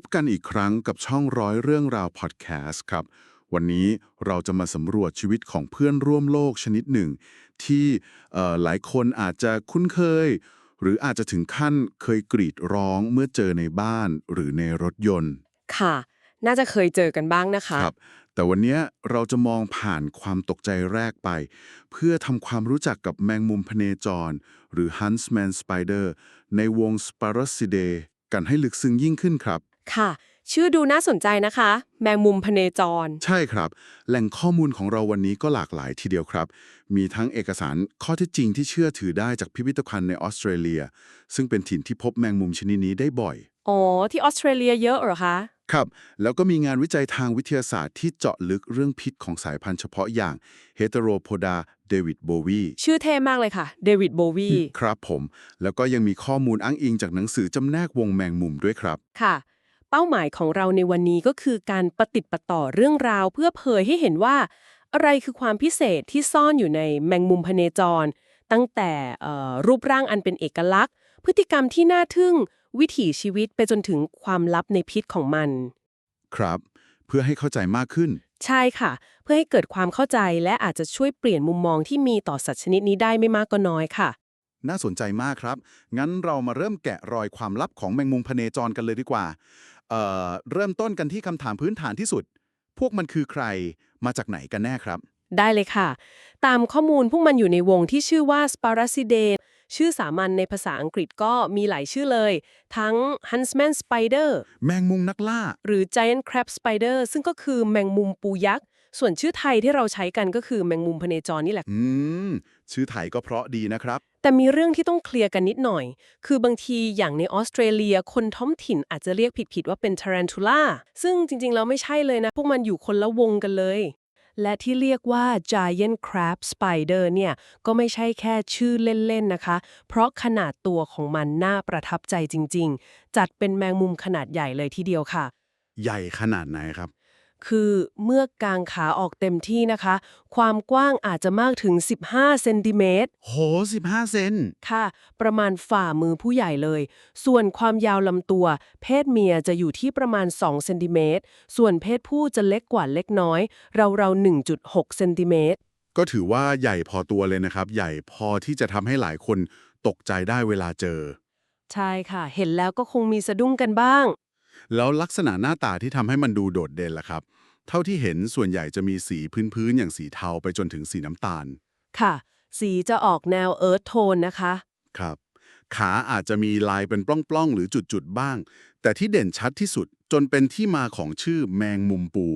บกันอีกครั้งกับช่องร้อยเรื่องราวพอดแคสต์ครับ วันนี้เราจะมาสำรวจชีวิตของเพื่อนร่วมโลกชนิดหนึ่ง ที่เอ่อหลายคนอาจจะคุ้นเคย หรืออาจจะถึงขั้นเคยกรีดร้องเมื่อเจอในบ้านหรือในรถยนต์ ค่ะ น่าจะเคยเจอกันบ้างนะคะครับแต่วันนี้เราจะมองผ่านความตกใจแรกไป เพื่อทำความรู้จักกับแมงมุมพเนจร หรือ Huntsman Spider ในวง Sparacidae กันให้ลึกซึ้งยิ่งขึ้นครับ ค่ะ ชื่อดูน่าสนใจนะคะ แมงมุมพเนจร ใช่ครับ แหล่งข้อมูลของเราวันนี้ก็หลากหลายทีเดียวครับ มีทั้งเอกสารข้อเท็จจริงที่เชื่อถือได้จากพิพิธภัณฑ์ในออสเตรเลีย ซึ่งเป็นถิ่นที่พบแมงมุมชนิดนี้ได้บ่อย อ๋อ ที่ออสเตรเลียเยอะเหรอคะ ครับ แล้วก็มีงานวิจัยทางวิทยาศาสตร์ที่เจาะลึกเรื่องพิษของสายพันธุ์เฉพาะอย่าง Heteropoda David Bowie ชื่อเท่มากเลยค่ะ เดวิดโบวีครับผม แล้วก็ยังมีข้อมูลอ้างอิงจากหนังสือจำแนกวงแมงมุมด้วยครับ ค่ะ เป้าหมายของเราในวันนี้ก็คือการประติดประต่อเรื่องราว เพื่อเผยให้เห็นว่า อะไรคือความพิเศษที่ซ่อนอยู่ในแมงมุมพเนจร ตั้งแต่เอ่อรูปร่างอันเป็นเอกลักษณ์ พฤติกรรมที่น่าทึ่ง วิถีชีวิตไปจนถึงความลับในพิษของมัน ครับ เพื่อให้เข้าใจมากขึ้น ใช่ค่ะ เพื่อให้เกิดความเข้าใจและอาจจะช่วยเปลี่ยนมุมมองที่มีต่อสัตว์ชนิดนี้ได้ไม่มากก็น้อยค่ะน่าสนใจมากครับ งั้นเรามาเริ่มแกะรอยความลับของแมงมุมพเนจรกันเลยดีกว่า เอ่อเริ่มต้นกันที่คำถามพื้นฐานที่สุด พวกมันคือใครมาจากไหนกันแน่ครับ ได้เลยค่ะ ตามข้อมูลพวกมันอยู่ในวงที่ชื่อว่า Sparacidae ชื่อสามัญในภาษาอังกฤษก็มีหลายชื่อเลย ทั้ง Huntsman Spider แมงมุมนักล่า หรือ Giant Crab Spider ซึ่งก็คือแมงมุมปูยักษ์ ส่วนชื่อไทยที่เราใช้กันก็คือแมงมุมพเนจรนี่แหละ อืม ชื่อไทยก็เพราะดีนะครับ แต่มีเรื่องที่ต้องเคลียร์กันนิดหน่อย คือบางทีอย่างในออสเตรเลียคนท้องถิ่นอาจจะเรียกผิดๆว่าเป็น Tarantula ซึ่งจริงๆแล้วไม่ใช่เลยนะ พวกมันอยู่คนละวงกันเลย และที่เรียกว่า Giant Crab Spider เนี่ย ก็ไม่ใช่แค่ชื่อเล่นๆนะคะ เพราะขนาดตัวของมันน่าประทับใจจริง ๆ จัดเป็นแมงมุมขนาดใหญ่เลยทีเดียวค่ะ ใหญ่ขนาดไหนครับ คือเมื่อกางขาออกเต็มที่นะคะ ความกว้างอาจจะมากถึง 15 เซนติเมตร โห 15 เซน ค่ะ ประมาณฝ่ามือผู้ใหญ่เลย ส่วนความยาวลำตัว เพศเมียจะอยู่ที่ประมาณ 2 เซนติเมตร ส่วนเพศผู้จะเล็กกว่าเล็กน้อยเราๆ1.6 เซนติเมตร ก็ถือว่าใหญ่พอตัวเลยนะครับ ใหญ่พอที่จะทำให้หลายคนตกใจได้เวลาเจอ ใช่ค่ะ เห็นแล้วก็คงมีสะดุ้งกันบ้าง แล้วลักษณะหน้าตาที่ทำให้มันดูโดดเด่นล่ะครับ เท่าที่เห็นส่วนใหญ่จะมีสีพื้นๆอย่างสีเทาไปจนถึงสีน้ำตาล ค่ะ สีจะออกแนวเอิร์ธโทนนะคะ ครับ ขาอาจจะมีลายเป็นปล้องๆ หรือจุดๆ บ้าง แต่ที่เด่นชัดที่สุดจนเป็นที่มาของชื่อแมงมุมปู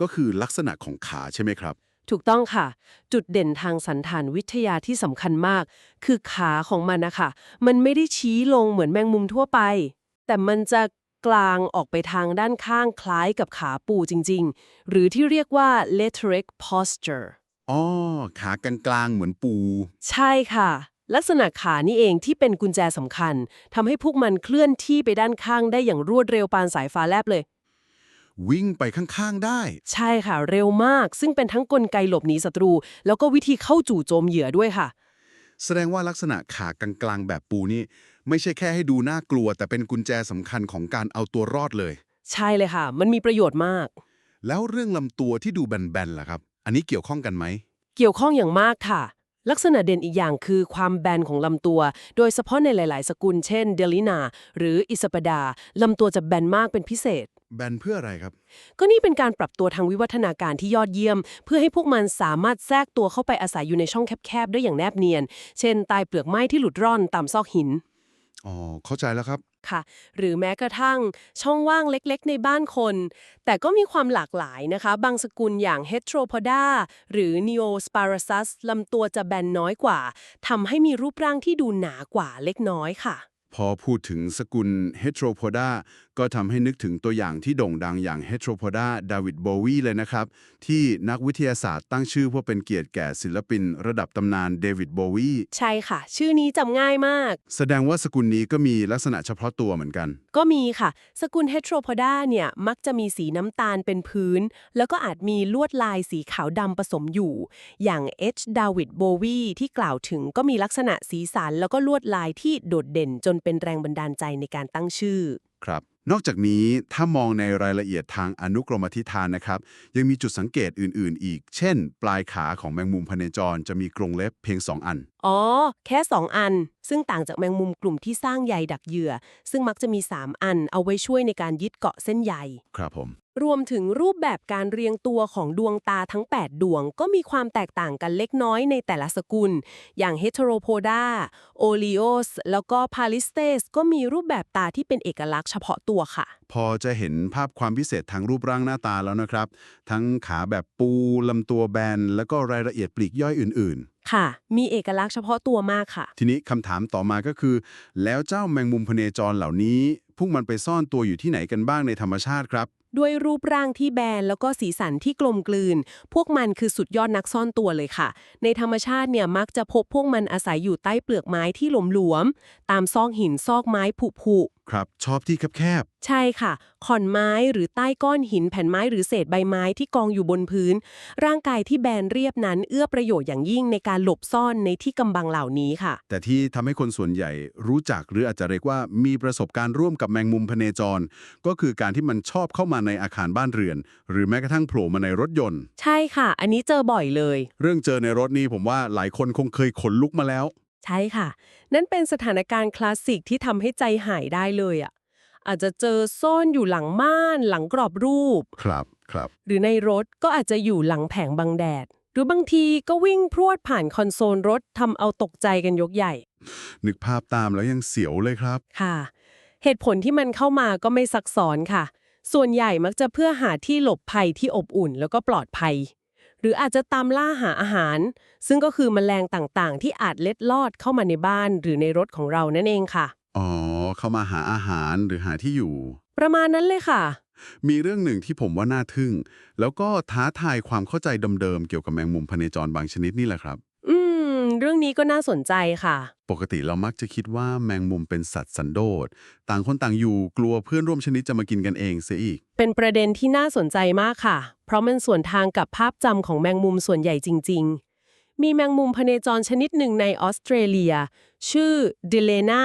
ก็คือลักษณะของขาใช่ไหมครับ ถูกต้องค่ะ จุดเด่นทางสันฐานวิทยาที่สำคัญมาก คือขาของมันนะคะ มันไม่ได้ชี้ลงเหมือนแมงมุมทั่วไป แต่มันจะ กลางออกไปทางด้านข้างคล้ายกับขาปูจริง ๆ หรือที่เรียกว่า lateric posture อ๋อ ขากลางๆเหมือนปู ใช่ค่ะ ลักษณะขานี่เองที่เป็นกุญแจสำคัญทำให้พวกมันเคลื่อนที่ไปด้านข้างได้อย่างรวดเร็วปานสายฟ้าแลบเลย วิ่งไปข้างๆได้ ใช่ค่ะ เร็วมาก ซึ่งเป็นทั้งกลไกหลบหนีศัตรู แล้วก็วิธีเข้าจู่โจมเหยื่อด้วยค่ะ แสดงว่าลักษณะขากลางๆแบบปูนี่ไม่ใช่แค่ให้ดูน่ากลัว แต่เป็นกุญแจสำคัญของการเอาตัวรอดเลย ใช่เลยค่ะ มันมีประโยชน์มาก แล้วเรื่องลำตัวที่ดูแบนๆล่ะครับ อันนี้เกี่ยวข้องกันไหม เกี่ยวข้องอย่างมากค่ะ ลักษณะเด่นอีกอย่างคือความแบนของลำตัว โดยเฉพาะในหลาย ๆ สกุล เช่น เดลินา หรืออิสปดาลำตัวจะแบนมากเป็นพิเศษ แบนเพื่ออะไรครับ ก็นี่เป็นการปรับตัวทางวิวัฒนาการที่ยอดเยี่ยม เพื่อให้พวกมันสามารถแทรกตัวเข้าไปอาศัยอยู่ในช่องแคบ ๆ ได้อย่างแนบเนียน เช่นใต้เปลือกไม้ที่หลุดร่อนตามซอกหิน อ๋อ เข้าใจแล้วครับ ค่ะ หรือแม้กระทั่งช่องว่างเล็กๆ ในบ้านคน แต่ก็มีความหลากหลายนะคะ บางสกุลอย่าง Heteropoda หรือ Neosparasus ลำตัวจะแบนน้อยกว่าทำให้มีรูปร่างที่ดูหนากว่าเล็กน้อยค่ะ พอพูดถึงสกุล Heteropoda ก็ทำให้นึกถึงตัวอย่างที่โด่งดังอย่าง Heteropoda David Bowie เลยนะครับ ที่นักวิทยาศาสตร์ตั้งชื่อเพื่อเป็นเกียรติแก่ศิลปิน ระดับตำนานเดวิดโบวีใช่ค่ะ ชื่อนี้จำง่ายมาก แสดงว่าสกุลนี้ก็มีลักษณะเฉพาะตัวเหมือนกัน ก็มีค่ะ สกุล Heteropoda เนี่ยมักจะมีสีน้ำตาลเป็นพื้น แล้วก็อาจมีลวดลายสีขาวดำผสมอยู่ อย่าง H. David Bowie ที่กล่าวถึงก็มีลักษณะสีสันแล้วก็ลวดลายที่โดดเด่นจนเป็นแรงบันดาลใจในการตั้งชื่อ ครับ นอกจากนี้ถ้ามองในรายละเอียดทางอนุกรมทิฐานนะครับ ยังมีจุดสังเกตอื่น ๆ อีก เช่น ปลายขาของแมงมุมพเนจรจะมีกรงเล็บเพียง 2 อัน อ๋อ แค่ 2 อัน ซึ่งต่างจากแมงมุมกลุ่มที่สร้างใยดักเหยื่อ ซึ่งมักจะมี 3 อันเอาไว้ช่วยในการยึดเกาะเส้นใย ครับผม รวมถึงรูปแบบการเรียงตัวของดวงตาทั้ง 8 ดวง ก็มีความแตกต่างกันเล็กน้อยในแต่ละสกุล อย่าง Heteropoda, Oleos แล้วก็ Palistes ก็มีรูปแบบตาที่เป็นเอกลักษณ์เฉพาะตัวค่ะ พอจะเห็นภาพความพิเศษทางรูปร่างหน้าตาแล้วนะครับ ทั้งขาแบบปูลำตัวแบน แล้วก็รายละเอียดปลีกย่อยอื่นค่ะ มีเอกลักษณ์เฉพาะตัวมากค่ะๆทีนี้คำถามต่อมาก็คือ แล้วเจ้าแมงมุมพเนจรเหล่านี้ พวกมันไปซ่อนตัวอยู่ที่ไหนกันบ้างในธรรมชาติครับ ด้วยรูปร่างที่แบนแล้วก็สีสันที่กลมกลืน พวกมันคือสุดยอดนักซ่อนตัวเลยค่ะ ในธรรมชาติเนี่ยมักจะพบพวกมันอาศัยอยู่ใต้เปลือกไม้ที่หลมหลวม ตามซอกหินซอกไม้ผุผุ ครับ ชอบที่แคบใช่ค่ะ ขอนไม้หรือใต้ก้อนหินแผ่นไม้หรือเศษใบไม้ที่กองอยู่บนพื้น ร่างกายที่แบนเรียบนั้นเอื้อประโยชน์อย่างยิ่งในการหลบซ่อนในที่กำบังเหล่านี้ค่ะ ๆ แต่ที่ทำให้คนส่วนใหญ่รู้จักหรืออาจจะเรียกว่ามีประสบการณ์ร่วมกับแมงมุมพเนจร ก็คือการที่มันชอบเข้ามาในอาคารบ้านเรือน หรือแม้กระทั่งโผล่มาในรถยนต์ ใช่ค่ะ อันนี้เจอบ่อยเลย เรื่องเจอในรถนี่ผมว่าหลายคนคงเคยขนลุกมาแล้ว ใช่ค่ะ นั่นเป็นสถานการณ์คลาสสิกที่ทำให้ใจหายได้เลยอะ อาจจะเจอซ่อนอยู่หลังม่าน หลังกรอบรูป ครับครับ หรือในรถก็อาจจะอยู่หลังแผงบังแดด หรือบางทีก็วิ่งพรวดผ่านคอนโซลรถทำเอาตกใจกันยกใหญ่ นึกภาพตามแล้วยังเสียวเลยครับ ค่ะ เหตุผลที่มันเข้ามาก็ไม่ซักซ้อนค่ะ ส่วนใหญ่มักจะเพื่อหาที่หลบภัยที่อบอุ่นแล้วก็ปลอดภัย หรืออาจจะตามล่าหาอาหาร ซึ่งก็คือแมลงต่างๆ ที่อาจเล็ดลอดเข้ามาในบ้านหรือในรถของเรานั่นเองค่ะ อ๋อ เข้ามาหาอาหารหรือหาที่อยู่ ประมาณนั้นเลยค่ะ มีเรื่องหนึ่งที่ผมว่าน่าทึ่ง แล้วก็ท้าทายความเข้าใจเดิมๆเกี่ยวกับแมงมุมพเนจรบางชนิดนี่แหละครับ อืม เรื่องนี้ก็น่าสนใจค่ะ ปกติเรามักจะคิดว่าแมงมุมเป็นสัตว์สันโดษ ต่างคนต่างอยู่กลัวเพื่อนร่วมชนิดจะมากินกันเองเสียอีก เป็นประเด็นที่น่าสนใจมากค่ะ เพราะมันส่วนทางกับภาพจำของแมงมุมส่วนใหญ่จริง ๆ มีแมงมุมพเนจรชนิดหนึ่งในออสเตรเลีย ชื่อ d i l e n a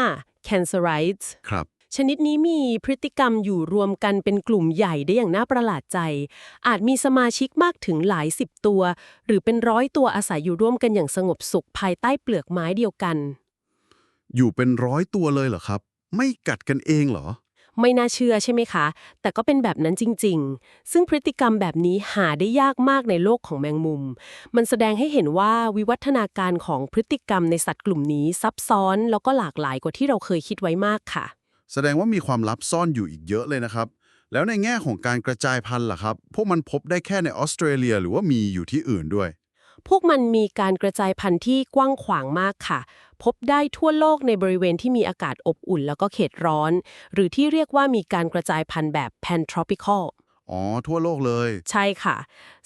c a n c e r i t e s ครับชนิดนี้มีพฤติกรรมอยู่รวมกันเป็นกลุ่มใหญ่ได้อย่างน่าประหลาดใจ อาจมีสมาชิกมากถึงหลายสิบตัว หรือเป็นร้อยตัวอาศัยอยู่ร่วมกันอย่างสงบสุขภายใต้เปลือกไม้เดียวกัน อยู่เป็นร้อยตัวเลยเหรอครับ ไม่กัดกันเองเหรอ ไม่น่าเชื่อใช่ไหมคะ แต่ก็เป็นแบบนั้นจริง ๆ ซึ่งพฤติกรรมแบบนี้หาได้ยากมากในโลกของแมงมุม มันแสดงให้เห็นว่าวิวัฒนาการของพฤติกรรมในสัตว์กลุ่มนี้ซับซ้อนแล้วก็หลากหลายกว่าที่เราเคยคิดไว้มากค่ะ แสดงว่ามีความลับซ่อนอยู่อีกเยอะเลยนะครับ แล้วในแง่ของการกระจายพันธุ์ล่ะครับ พวกมันพบได้แค่ในออสเตรเลียหรือว่ามีอยู่ที่อื่นด้วย พวกมันมีการกระจายพันธุ์ที่กว้างขวางมากค่ะ พบได้ทั่วโลกในบริเวณที่มีอากาศอบอุ่น แล้วก็เขตร้อน หรือที่เรียกว่ามีการกระจายพันธุ์แบบ pan-tropical อ๋อ ทั่วโลกเลย ใช่ค่ะ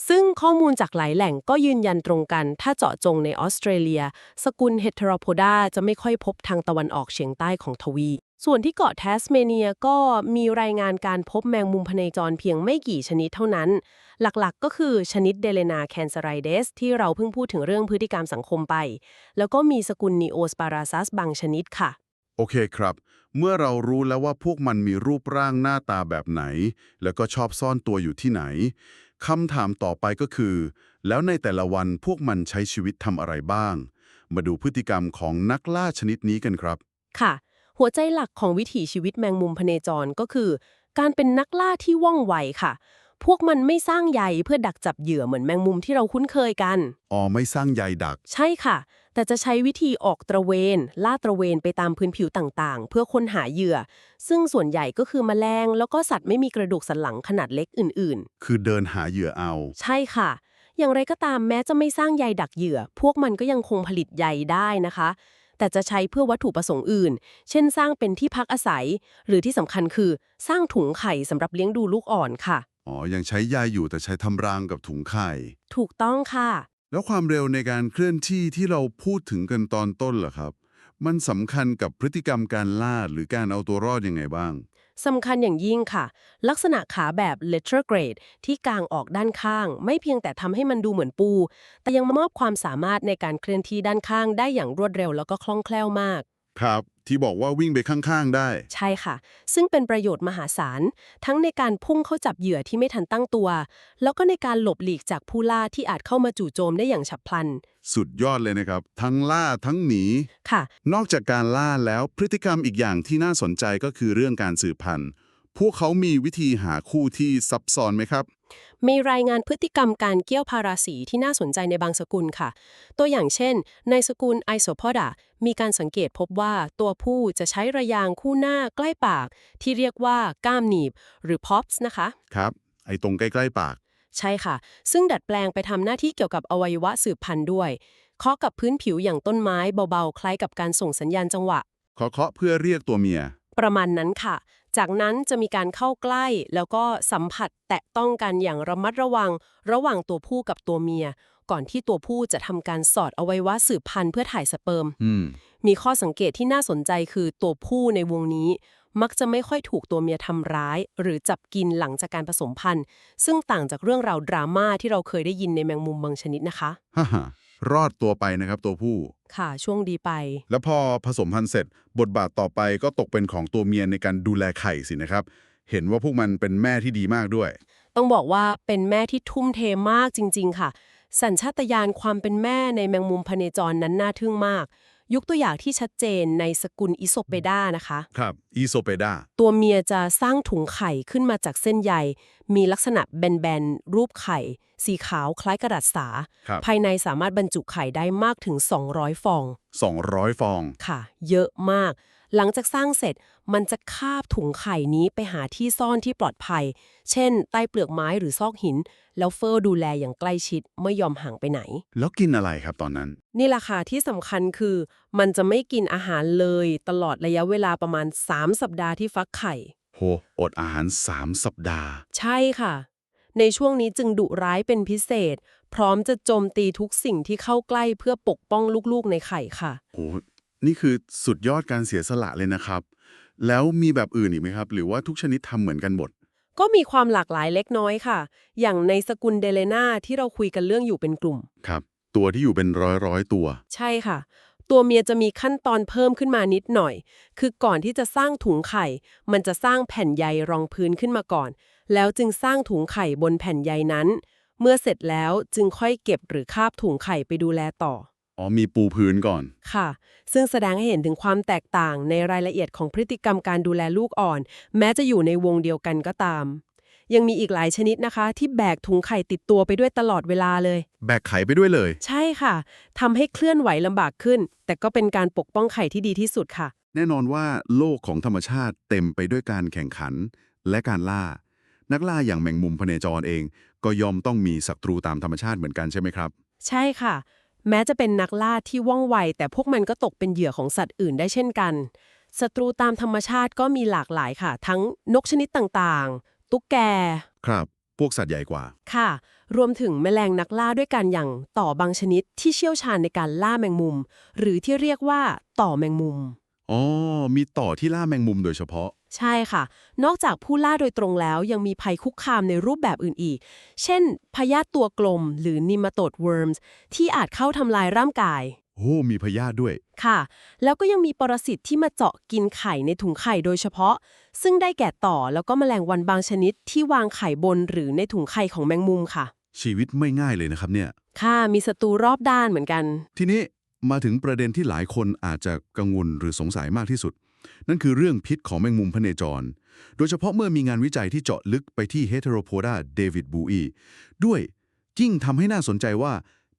ซึ่งข้อมูลจากหลายแหล่งก็ยืนยันตรงกัน ถ้าเจาะจงในออสเตรเลีย สกุล Heteropoda จะไม่ค่อยพบทางตะวันออกเฉียงใต้ของทวีป ส่วนที่เกาะแทสเมเนียก็มีรายงานการพบแมงมุมพเนจรเพียงไม่กี่ชนิดเท่านั้น หลักๆ ก็คือชนิดเดเลนาแคนเซไรเดสที่เราเพิ่งพูดถึงเรื่องพฤติกรรมสังคมไป แล้วก็มีสกุลนีโอสปาราซัสบางชนิดค่ะ โอเคครับ เมื่อเรารู้แล้วว่าพวกมันมีรูปร่างหน้าตาแบบไหน แล้วก็ชอบซ่อนตัวอยู่ที่ไหนคำถามต่อไปก็คือ แล้วในแต่ละวันพวกมันใช้ชีวิตทำอะไรบ้าง มาดูพฤติกรรมของนักล่าชนิดนี้กันครับ ค่ะ หัวใจหลักของวิถีชีวิตแมงมุมพเนจรก็คือ การเป็นนักล่าที่ว่องไวค่ะ พวกมันไม่สร้างใยเพื่อดักจับเหยื่อเหมือนแมงมุมที่เราคุ้นเคยกัน อ๋อไม่สร้างใยดัก ใช่ค่ะ แต่จะใช้วิธีออกตระเวน ล่าตระเวนไปตามพื้นผิวต่างๆ เพื่อค้นหาเหยื่อ ซึ่งส่วนใหญ่ก็คือแมลง แล้วก็สัตว์ไม่มีกระดูกสันหลังขนาดเล็กอื่นคือเดินหาเหยื่อเอา ๆ ใช่ค่ะ อย่างไรก็ตามแม้จะไม่สร้างใยดักเหยื่อ พวกมันก็ยังคงผลิตใยได้นะคะ แต่จะใช้เพื่อวัตถุประสงค์อื่น เช่นสร้างเป็นที่พักอาศัย หรือที่สำคัญคือสร้างถุงไข่สำหรับเลี้ยงดูลูกอ่อนค่ะ อ๋อ ยังใช้ใยอยู่แต่ใช้ทำรางกับถุงไข่ ถูกต้องค่ะ แล้วความเร็วในการเคลื่อนที่ที่เราพูดถึงกันตอนต้นเหรอครับ มันสำคัญกับพฤติกรรมการล่าหรือการเอาตัวรอดยังไงบ้าง สำคัญอย่างยิ่งค่ะ ลักษณะขาแบบ latergrade ที่กางออกด้านข้าง ไม่เพียงแต่ทำให้มันดูเหมือนปู แต่ยังมามอบความสามารถในการเคลื่อนที่ด้านข้างได้อย่างรวดเร็วแล้วก็คล่องแคล่วมาก ครับ ที่บอกว่าวิ่งไปข้างๆได้ ใช่ค่ะ ซึ่งเป็นประโยชน์มหาศาล ทั้งในการพุ่งเข้าจับเหยื่อที่ไม่ทันตั้งตัว แล้วก็ในการหลบหลีกจากผู้ล่าที่อาจเข้ามาจู่โจมได้อย่างฉับพลัน สุดยอดเลยนะครับ ทั้งล่าทั้งหนี ค่ะ นอกจากการล่าแล้วพฤติกรรมอีกอย่างที่น่าสนใจก็คือเรื่องการสืบพันธุ์ พวกเขามีวิธีหาคู่ที่ซับซ้อนไหมครับ มีรายงานพฤติกรรมการเกี้ยวพาราสีที่น่าสนใจในบางสกุลค่ะ ตัวอย่างเช่น ในสกุลไอโซพอดามีการสังเกตพบว่าตัวผู้จะใช้ระยางคู่หน้าใกล้ปาก ที่เรียกว่าก้ามหนีบ หรือ pops นะคะ ครับ ไอ้ตรงใกล้ๆปาก ใช่ค่ะ ซึ่งดัดแปลงไปทำหน้าที่เกี่ยวกับอวัยวะสืบพันธุ์ด้วยเคาะกับพื้นผิวอย่างต้นไม้เบาๆ คล้ายกับการส่งสัญญาณจังหวะ ขอเคาะเพื่อเรียกตัวเมีย ประมาณนั้นค่ะ จากนั้นจะมีการเข้าใกล้แล้วก็สัมผัสแตะต้องกันอย่างระมัดระวัง ระหว่างตัวผู้กับตัวเมีย ก่อนที่ตัวผู้จะทำการสอดอวัยวะสืบพันธุ์เพื่อถ่ายสเปิร์มมีข้อสังเกตที่น่าสนใจคือตัวผู้ในวงนี้ มักจะไม่ค่อยถูกตัวเมียทำร้าย หรือจับกินหลังจากการผสมพันธุ์ ซึ่งต่างจากเรื่องราวดราม่าที่เราเคยได้ยินในแมงมุมบางชนิดนะคะ ฮ่า รอดตัวไปนะครับตัวผู้ ค่ะช่วงดีไป แล้วพอผสมพันธุ์เสร็จ บทบาทต่อไปก็ตกเป็นของตัวเมียในการดูแลไข่สินะครับ เห็นว่าพวกมันเป็นแม่ที่ดีมากด้วย ต้องบอกว่าเป็นแม่ที่ทุ่มเทมากจริง ๆ ค่ะ สัญชาตญาณความเป็นแม่ในแมงมุมพเนจรนั้นน่าทึ่งมาก ยกตัวอย่างที่ชัดเจนในสกุลอิโซเปดานะคะ ครับอีโซเปดาตัวเมียจะสร้างถุงไข่ขึ้นมาจากเส้นใย มีลักษณะแบนๆ รูปไข่ สีขาวคล้ายกระดาษสา ครับภายในสามารถบรรจุไข่ได้มากถึง 200 ฟอง 200 ฟอง ค่ะ เยอะมาก หลังจากสร้างเสร็จมันจะคาบถุงไข่นี้ไปหาที่ซ่อนที่ปลอดภัย เช่น ใต้เปลือกไม้หรือซอกหิน แล้วเฟอร์ดูแลอย่างใกล้ชิดไม่ยอมห่างไปไหน แล้วกินอะไรครับตอนนั้น นี่แหละค่ะที่สำคัญคือ มันจะไม่กินอาหารเลยตลอดระยะเวลาประมาณ 3 สัปดาห์ที่ฟักไข่ โห อดอาหาร 3 สัปดาห์ ใช่ค่ะ ในช่วงนี้จึงดุร้ายเป็นพิเศษ พร้อมจะโจมตีทุกสิ่งที่เข้าใกล้เพื่อปกป้องลูกๆในไข่ค่ะ โห นี่คือสุดยอดการเสียสละเลยนะครับ แล้วมีแบบอื่นอีกไหมครับ หรือว่าทุกชนิดทำเหมือนกันหมด ก็มีความหลากหลายเล็กน้อยค่ะ อย่างในสกุลเดเลนาที่เราคุยกันเรื่องอยู่เป็นกลุ่ม ครับ ตัวที่อยู่เป็นร้อยร้อยๆตัว ใช่ค่ะ ตัวเมียจะมีขั้นตอนเพิ่มขึ้นมานิดหน่อย คือก่อนที่จะสร้างถุงไข่ มันจะสร้างแผ่นใยรองพื้นขึ้นมาก่อน แล้วจึงสร้างถุงไข่บนแผ่นใยนั้น เมื่อเสร็จแล้วจึงค่อยเก็บหรือคาบถุงไข่ไปดูแลต่อ อ๋อมีปูพื้นก่อน ค่ะ ซึ่งแสดงให้เห็นถึงความแตกต่างในรายละเอียดของพฤติกรรมการดูแลลูกอ่อน แม้จะอยู่ในวงเดียวกันก็ตาม ยังมีอีกหลายชนิดนะคะ ที่แบกถุงไข่ติดตัวไปด้วยตลอดเวลาเลย แบกไข่ไปด้วยเลย ใช่ค่ะทำให้เคลื่อนไหวลำบากขึ้น แต่ก็เป็นการปกป้องไข่ที่ดีที่สุดค่ะ แน่นอนว่าโลกของธรรมชาติเต็มไปด้วยการแข่งขันและการล่า นักล่าอย่างแมงมุมพเนจรเอง ก็ย่อมต้องมีศัตรูตามธรรมชาติเหมือนกันใช่ไหมครับ ใช่ค่ะ แม้จะเป็นนักล่าที่ว่องไว แต่พวกมันก็ตกเป็นเหยื่อของสัตว์อื่นได้เช่นกันศัตรูตามธรรมชาติก็มีหลากหลายค่ะ ทั้งนกชนิดต่างๆ ตุ๊กแก ครับ พวกสัตว์ใหญ่กว่า ค่ะ รวมถึงแมลงนักล่าด้วยกันอย่างต่อบางชนิดที่เชี่ยวชาญในการล่าแมงมุม หรือที่เรียกว่าต่อแมงมุม อ๋อ มีต่อที่ล่าแมงมุมโดยเฉพาะ ใช่ค่ะ นอกจากผู้ล่าโดยตรงแล้วยังมีภัยคุกคามในรูปแบบอื่นอีก เช่น พยาธิตัวกลม หรือนิมาโตดเวิร์มส์ที่อาจเข้าทำลายร่างกาย โอ้ มีพยาธิด้วย ค่ะ แล้วก็ยังมีปรสิตที่มาเจาะกินไข่ในถุงไข่โดยเฉพาะ ซึ่งได้แก่ต่อแล้วก็แมลงวันบางชนิดที่วางไข่บนหรือในถุงไข่ของแมงมุมค่ะ ชีวิตไม่ง่ายเลยนะครับเนี่ย ค่ะ มีศัตรูรอบด้านเหมือนกัน ทีนี้มาถึงประเด็นที่หลายคนอาจจะกังวลหรือสงสัยมากที่สุด นั่นคือเรื่องพิษของแมงมุมพเนจร โดยเฉพาะเมื่อมีงานวิจัยที่เจาะลึกไปที่ Heteropoda David Bowie ด้วยยิ่งทำให้น่าสนใจว่า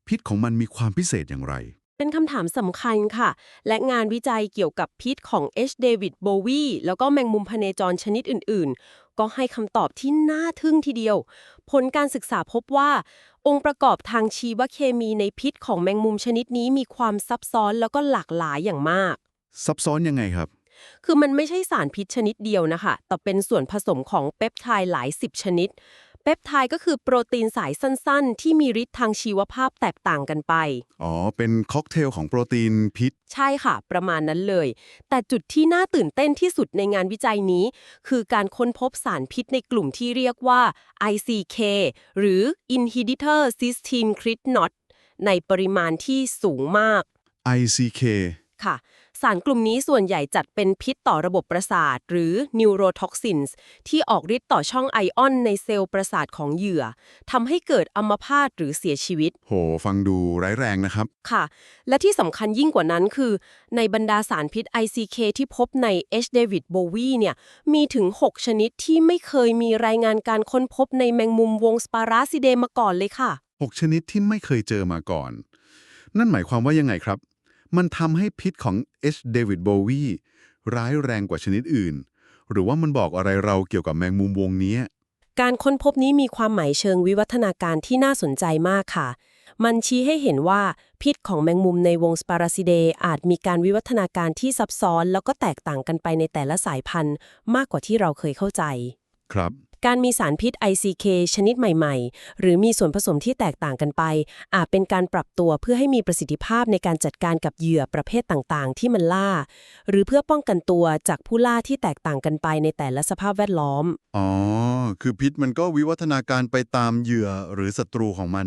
พิษของมันมีความพิเศษอย่างไร เป็นคำถามสำคัญค่ะ และงานวิจัยเกี่ยวกับพิษของ H. David Bowie แล้วก็แมงมุมพเนจรชนิดอื่น ๆ ก็ให้คำตอบที่น่าทึ่งทีเดียว ผลการศึกษาพบว่า องค์ประกอบทางชีวเคมีในพิษของแมงมุมชนิดนี้มีความซับซ้อนแล้วก็หลากหลายอย่างมาก ซับซ้อนยังไงครับ คือมันไม่ใช่สารพิษชนิดเดียวนะคะ แต่เป็นส่วนผสมของเปปไทด์หลายสิบชนิด เปปไทด์ก็คือโปรตีนสายสั้นๆ ที่มีฤทธิ์ทางชีวภาพแตกต่างกันไป อ๋อ เป็นค็อกเทลของโปรตีนพิษ ใช่ค่ะ ประมาณนั้นเลย แต่จุดที่น่าตื่นเต้นที่สุดในงานวิจัยนี้ คือการค้นพบสารพิษในกลุ่มที่เรียกว่า ICK หรือ Inhibitor Cysteine Crit Not ในปริมาณที่สูงมาก ICK ค่ะ สารกลุ่มนี้ส่วนใหญ่จัดเป็นพิษต่อระบบประสาท หรือ neurotoxins ที่ออกฤทธิ์ต่อช่องไอออนในเซลล์ประสาทของเหยื่อทำให้เกิดอัมพาตหรือเสียชีวิต โห ฟังดูร้ายแรงนะครับ ค่ะ และที่สำคัญยิ่งกว่านั้นคือ ในบรรดาสารพิษ ICK ที่พบใน H. David Bowie เนี่ยมีถึง 6 ชนิดที่ไม่เคยมีรายงานการค้นพบในแมงมุมวงสปาราซิเดมาก่อนเลยค่ะ 6 ชนิดที่ไม่เคยเจอมาก่อน นั่นหมายความว่ายังไงครับ มันทำให้พิษของ H. David Bowie ร้ายแรงกว่าชนิดอื่น หรือว่ามันบอกอะไรเราเกี่ยวกับแมงมุมวงนี้ การค้นพบนี้มีความหมายเชิงวิวัฒนาการที่น่าสนใจมากค่ะ มันชี้ให้เห็นว่าพิษของแมงมุมในวงสปาราซิเดอาจมีการวิวัฒนาการที่ซับซ้อน แล้วก็แตกต่างกันไปในแต่ละสายพันธุ์ มากกว่าที่เราเคยเข้าใจ ครับ การมีสารพิษ ICK ชนิดใหม่ๆ หรือมีส่วนผสมที่แตกต่างกันไป อาจเป็นการปรับตัวเพื่อให้มีประสิทธิภาพในการจัดการกับเหยื่อประเภทต่างๆ ที่มันล่า หรือเพื่อป้องกันตัวจากผู้ล่าที่แตกต่างกันไปในแต่ละสภาพแวดล้อม อ๋อ คือพิษมันก็วิวัฒนาการไปตามเหยื่อหรือศัตรูของมัน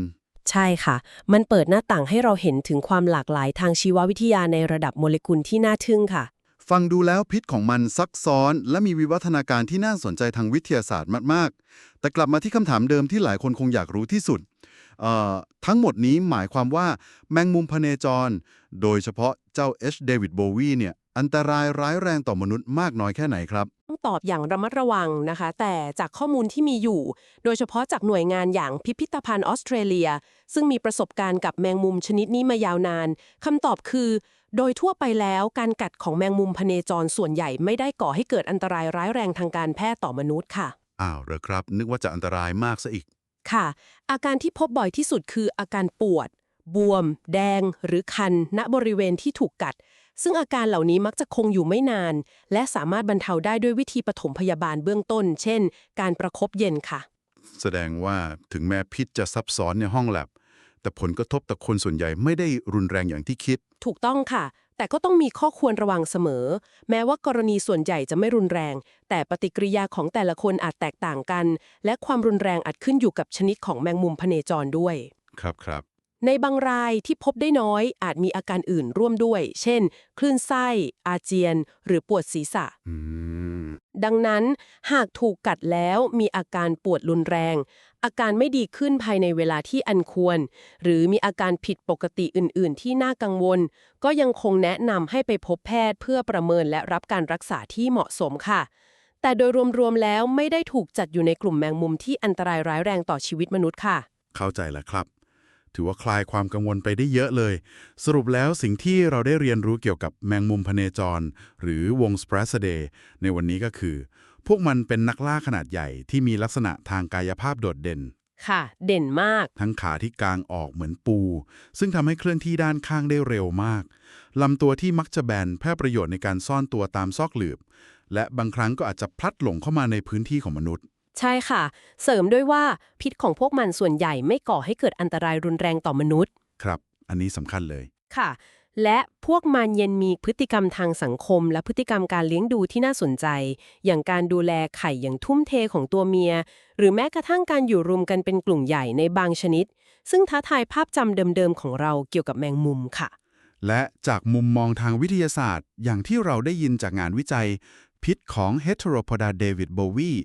ใช่ค่ะ มันเปิดหน้าต่างให้เราเห็นถึงความหลากหลายทางชีววิทยาในระดับโมเลกุลที่น่าทึ่งค่ะ ฟังดูแล้วพิษของมันซักซ้อน และมีวิวัฒนาการที่น่าสนใจทางวิทยาศาสตร์มาก ๆ แต่กลับมาที่คำถามเดิมที่หลายคนคงอยากรู้ที่สุดเอ่อทั้งหมดนี้หมายความว่าแมงมุมพเนจร โดยเฉพาะเจ้า H. David Bowie เนี่ยอันตรายร้ายแรงต่อมนุษย์มากน้อยแค่ไหนครับ ต้องตอบอย่างระมัดระวังนะคะ แต่จากข้อมูลที่มีอยู่ โดยเฉพาะจากหน่วยงานอย่างพิพิธภัณฑ์ออสเตรเลีย ซึ่งมีประสบการณ์กับแมงมุมชนิดนี้มายาวนานคำตอบคือ โดยทั่วไปแล้วการกัดของแมงมุมพเนจรส่วนใหญ่ไม่ได้ก่อให้เกิดอันตรายร้ายแรงทางการแพทย์ต่อมนุษย์ค่ะ อ้าวเหรอครับ นึกว่าจะอันตรายมากซะอีก ค่ะ อาการที่พบบ่อยที่สุดคืออาการปวด บวม แดง หรือคัน ณบริเวณที่ถูกกัด ซึ่งอาการเหล่านี้มักจะคงอยู่ไม่นาน และสามารถบรรเทาได้ด้วยวิธีปฐมพยาบาลเบื้องต้น เช่น การประคบเย็นค่ะ แสดงว่าถึงแม้พิษจะซับซ้อนในห้องแลบ แต่ผลกระทบต่อคนส่วนใหญ่ไม่ได้รุนแรงอย่างที่คิด ถูกต้องค่ะ แต่ก็ต้องมีข้อควรระวังเสมอ แม้ว่ากรณีส่วนใหญ่จะไม่รุนแรง แต่ปฏิกิริยาของแต่ละคนอาจแตกต่างกัน และความรุนแรงอาจขึ้นอยู่กับชนิดของแมงมุมพเนจรด้วย ครับครับ ในบางรายที่พบได้น้อยอาจมีอาการอื่นร่วมด้วย เช่น คลื่นไส้ อาเจียน หรือปวดศีรษะอืมดังนั้นหากถูกกัดแล้วมีอาการปวดรุนแรง อาการไม่ดีขึ้นภายในเวลาที่อันควร หรือมีอาการผิดปกติอื่น ๆ ที่น่ากังวล ก็ยังคงแนะนำให้ไปพบแพทย์เพื่อประเมินและรับการรักษาที่เหมาะสมค่ะ แต่โดยรวม ๆ แล้วไม่ได้ถูกจัดอยู่ในกลุ่มแมงมุมที่อันตรายร้ายแรงต่อชีวิตมนุษย์ค่ะ เข้าใจแล้วครับ ถือว่าคลายความกังวลไปได้เยอะเลย สรุปแล้วสิ่งที่เราได้เรียนรู้เกี่ยวกับแมงมุมพเนจร หรือวงสปร s สเดในวันนี้ก็คือ พวกมันเป็นนักล่าขนาดใหญ่ที่มีลักษณะทางกายภาพโดดเด่น ค่ะ เด่นมาก ทั้งขาที่กางออกเหมือนปู ซึ่งทำให้เคลื่อนที่ด้านข้างได้เร็วมากลำตัวที่มักจะแบนแพร่ประโยชน์ในการซ่อนตัวตามซอกหลืบ และบางครั้งก็อาจจะพลัดหลงเข้ามาในพื้นที่ของมนุษย์ ใช่ค่ะ เสริมด้วยว่าพิษของพวกมันส่วนใหญ่ไม่ก่อให้เกิดอันตรายรุนแรงต่อมนุษย์ ครับ อันนี้สำคัญเลยค่ะ และพวกมันยังมีพฤติกรรมทางสังคม และพฤติกรรมการเลี้ยงดูที่น่าสนใจ อย่างการดูแลไข่อย่างทุ่มเทของตัวเมีย หรือแม้กระทั่งการอยู่รวมกันเป็นกลุ่มใหญ่ในบางชนิด ซึ่งท้าทายภาพจำเดิมๆของเราเกี่ยวกับแมงมุมค่ะ และจากมุมมองทางวิทยาศาสตร์ อย่างที่เราได้ยินจากงานวิจัย พิษของ Heteropoda David Bowie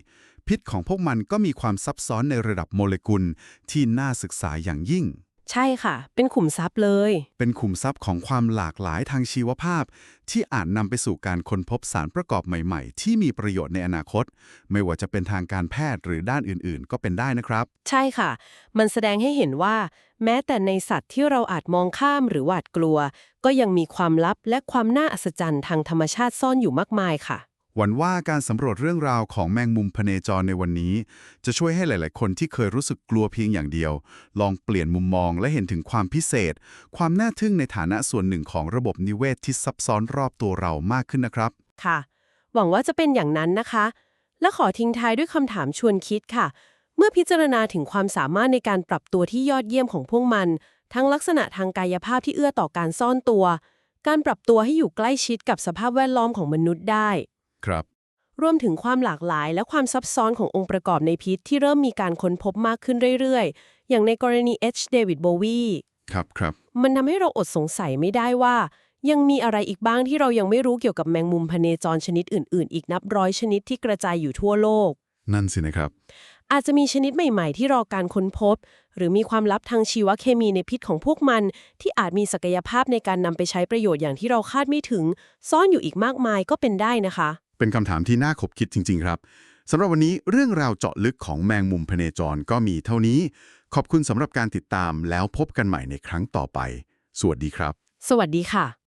พิษของพวกมันก็มีความซับซ้อนในระดับโมเลกุลที่น่าศึกษาอย่างยิ่ง ใช่ค่ะ เป็นขุมทรัพย์เลย เป็นขุมทรัพย์ของความหลากหลายทางชีวภาพ ที่อาจนำไปสู่การค้นพบสารประกอบใหม่ๆ ที่มีประโยชน์ในอนาคต ไม่ว่าจะเป็นทางการแพทย์หรือด้านอื่นๆ ก็เป็นได้นะครับ ใช่ค่ะ มันแสดงให้เห็นว่า แม้แต่ในสัตว์ที่เราอาจมองข้ามหรือหวาดกลัว ก็ยังมีความลับและความน่าอัศจรรย์ทางธรรมชาติซ่อนอยู่มากมายค่ะ หวังว่าการสำรวจเรื่องราวของแมงมุมพเนจรในวันนี้ จะช่วยให้หลาย ๆ คนที่เคยรู้สึกกลัวเพียงอย่างเดียว ลองเปลี่ยนมุมมองและเห็นถึงความพิเศษ ความน่าทึ่งในฐานะส่วนหนึ่งของระบบนิเวศที่ซับซ้อนรอบตัวเรามากขึ้นนะครับ ค่ะ หวังว่าจะเป็นอย่างนั้นนะคะ และขอทิ้งท้ายด้วยคำถามชวนคิดค่ะ เมื่อพิจารณาถึงความสามารถในการปรับตัวที่ยอดเยี่ยมของพวกมัน ทั้งลักษณะทางกายภาพที่เอื้อต่อการซ่อนตัว การปรับตัวให้อยู่ใกล้ชิดกับสภาพแวดล้อมของมนุษย์ได้ ครับ รวมถึงความหลากหลายและความซับซ้อนขององค์ประกอบในพิษที่เริ่มมีการค้นพบมากขึ้นเรื่อยๆ อย่างในกรณี H. David Bowie ครับครับ มันทำให้เราอดสงสัยไม่ได้ว่า ยังมีอะไรอีกบ้างที่เรายังไม่รู้เกี่ยวกับแมงมุมพเนจรชนิดอื่น ๆ อีกนับร้อยชนิดที่กระจายอยู่ทั่วโลก นั่นสินะครับ อาจจะมีชนิดใหม่ ๆ ที่รอการค้นพบ หรือมีความลับทางชีวเคมีในพิษของพวกมัน ที่อาจมีศักยภาพในการนำไปใช้ประโยชน์อย่างที่เราคาดไม่ถึง ซ่อนอยู่อีกมากมายก็เป็นได้นะคะ เป็นคำถามที่น่าขบคิดจริง ๆ ครับสำหรับวันนี้เรื่องราวเจาะลึกของแมงมุมพเนจรก็มีเท่านี้ ขอบคุณสำหรับการติดตามแล้วพบกันใหม่ในครั้งต่อไป สวัสดีครับ สวัสดีค่ะ